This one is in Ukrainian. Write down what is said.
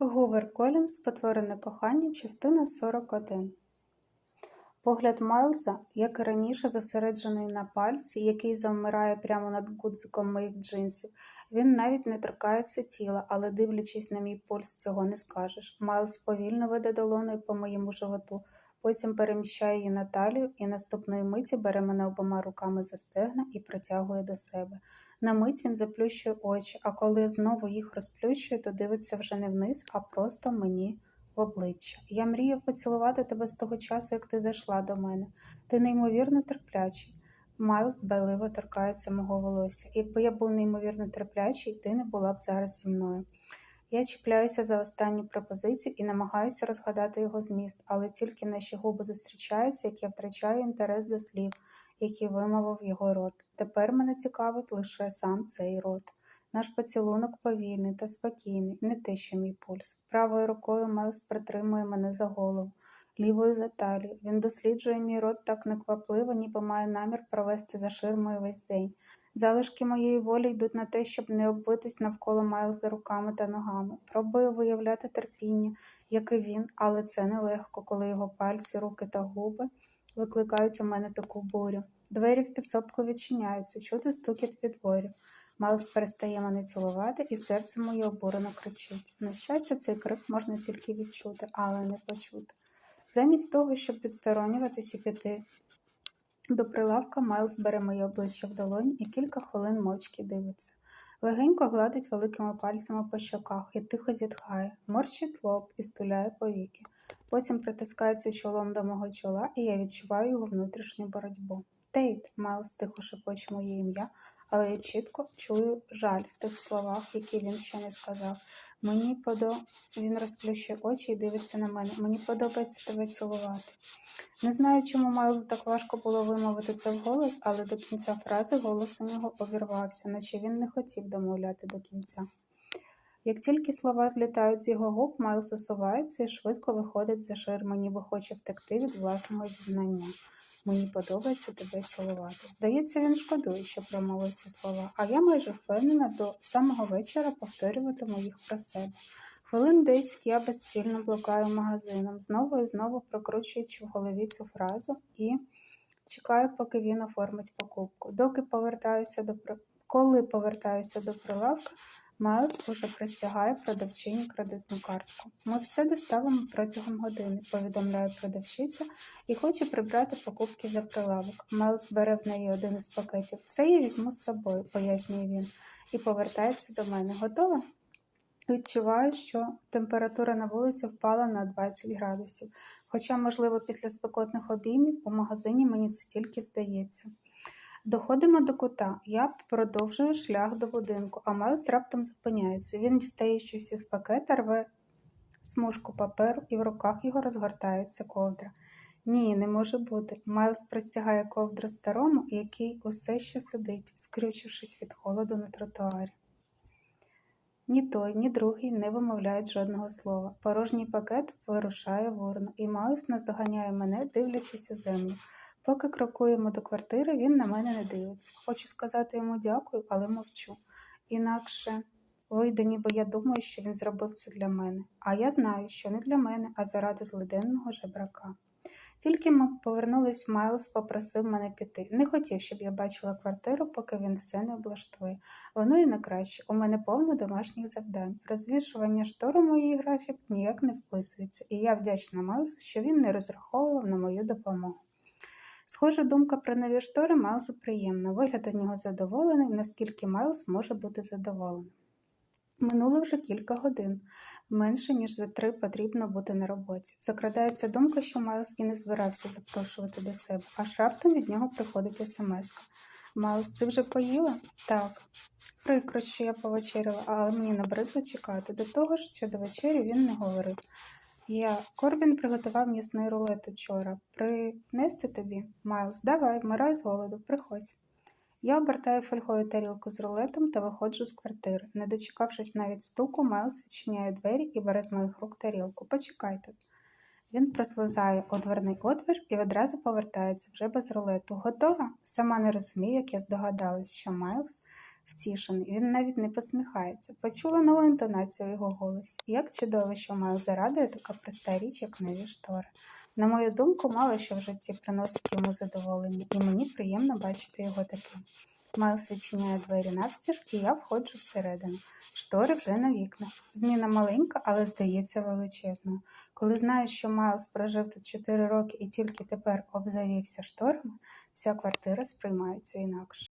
Гувер Колін Спотворене кохання, частина 41 Погляд Майлза, як і раніше, зосереджений на пальці, який завмирає прямо над гудзиком моїх джинсів. Він навіть не торкається тіла, але, дивлячись на мій пульс, цього не скажеш. Майлз повільно веде долоною по моєму животу, потім переміщає її на талію і наступної миті бере мене обома руками за стегна і притягує до себе. На мить він заплющує очі, а коли знову їх розплющує, то дивиться вже не вниз, а просто мені в обличчя. Я мріяв поцілувати тебе з того часу, як ти зайшла до мене. Ти неймовірно терплячий. Майлз дбайливо торкається мого волосся. Якби я був неймовірно терплячий, ти не була б зараз зі мною. Я чіпляюся за останню пропозицію і намагаюся розгадати його зміст, але тільки наші губи зустрічаються, як я втрачаю інтерес до слів, які вимовив його рот. Тепер мене цікавить лише сам цей рот. Наш поцілунок повільний та спокійний, не те, що мій пульс. Правою рукою Мелс притримує мене за голову, лівою за талію. Він досліджує мій рот так неквапливо, ніби має намір провести за ширмою весь день. Залишки моєї волі йдуть на те, щоб не оббитись навколо Майлза руками та ногами. Пробую виявляти терпіння, як і він, але це нелегко, коли його пальці, руки та губи викликають у мене таку бурю. Двері в підсобку відчиняються, чути стукіт підборів. Майлз перестає мене цілувати, і серце моє обурено кричить. На щастя, цей крик можна тільки відчути, але не почути. Замість того, щоб відсторонюватись і піти до прилавка, Майлз бере моє обличчя в долоні і кілька хвилин мовчки дивиться. Легенько гладить великими пальцями по щоках і тихо зітхає, морщить лоб і стуляє повіки. Потім притискається чолом до мого чола, і я відчуваю його внутрішню боротьбу. Тейт, Майлз тихо шепоче моє ім'я, але я чітко чую жаль в тих словах, які він ще не сказав. Мені подо... Він розплющує очі і дивиться на мене. Мені подобається тебе цілувати. Не знаю, чому Майлзу так важко було вимовити це вголос, але до кінця фрази голос у нього обірвався, наче він не хотів домовляти до кінця. Як тільки слова злітають з його губ, Майлз усувається і швидко виходить за ширму, ніби хоче втекти від власного зізнання. Мені подобається тебе цілувати. Здається, він шкодує, що промовив ці слова, а я майже впевнена до самого вечора повторюватиму їх про себе. Хвилин десять я безцільно блукаю магазином, знову і знову прокручуючи в голові цю фразу і чекаю, поки він оформить покупку. Доки повертаюся до коли повертаюся до прилавка, Майлз уже простягає продавчині кредитну картку. Ми все доставимо протягом години, повідомляє продавщиця і хоче прибрати покупки за прилавок. Майлз бере в неї один із пакетів. Це я візьму з собою, пояснює він, і повертається до мене. Готова? Відчуваю, що температура на вулиці впала на 20 градусів, хоча, можливо, після спекотних обіймів у магазині мені це тільки здається. Доходимо до кута. Я продовжую шлях до будинку, а Майлз раптом зупиняється. Він дістає щось із пакета, рве смужку паперу, і в руках його розгортається ковдра. Ні, не може бути. Майлз простягає ковдру старому, який усе ще сидить, скрючившись від холоду на тротуарі. Ні той, ні другий не вимовляють жодного слова. Порожній пакет вирушає в урну, і Майлз наздоганяє мене, дивлячись у землю. Поки крокуємо до квартири, він на мене не дивиться. Хочу сказати йому дякую, але мовчу. Інакше вийде, ніби я думаю, що він зробив це для мене. А я знаю, що не для мене, а заради злиденного жебрака. Тільки ми повернулись, Майлз попросив мене піти. Не хотів, щоб я бачила квартиру, поки він все не облаштує. Воно і не краще. У мене повно домашніх завдань. Розвішування штору моїй графік ніяк не вписується, і я вдячна Майлзу, що він не розраховував на мою допомогу. Схожа думка про нові штори Майлзу приємна. Вигляд у нього задоволений, наскільки Майлз може бути задоволений. Минуло вже кілька годин. Менше, ніж за три потрібно бути на роботі. Закрадається думка, що Майлз і не збирався запрошувати до себе, аж раптом від нього приходить смс. Майлз, ти вже поїла? Так. Прикро, що я повечеряла, але мені набридло чекати. До того ж, що до вечері він не говорив. Я Корбін приготував м'ясний рулет учора. Принести тобі? Майлз, давай, вмирай з голоду, приходь. Я обертаю фольгою тарілку з рулетом та виходжу з квартири. Не дочекавшись навіть стуку, Майлз відчиняє двері і бере з моїх рук тарілку. Почекай тут. Він прослизає у отвір і одразу повертається вже без рулету. Готова? Сама не розумію, як я здогадалась, що Майлз втішений. Він навіть не посміхається. Почула нову інтонацію у його голосі. Як чудово, що Майлза радує така проста річ, як нові штори. На мою думку, мало що в житті приносить йому задоволення, і мені приємно бачити його таким. Майлз відчиняє двері навстіж, і я входжу всередину. Штори вже на вікнах. Зміна маленька, але здається величезною. Коли знаю, що Майлз прожив тут 4 роки і тільки тепер обзавівся шторами, вся квартира сприймається інакше.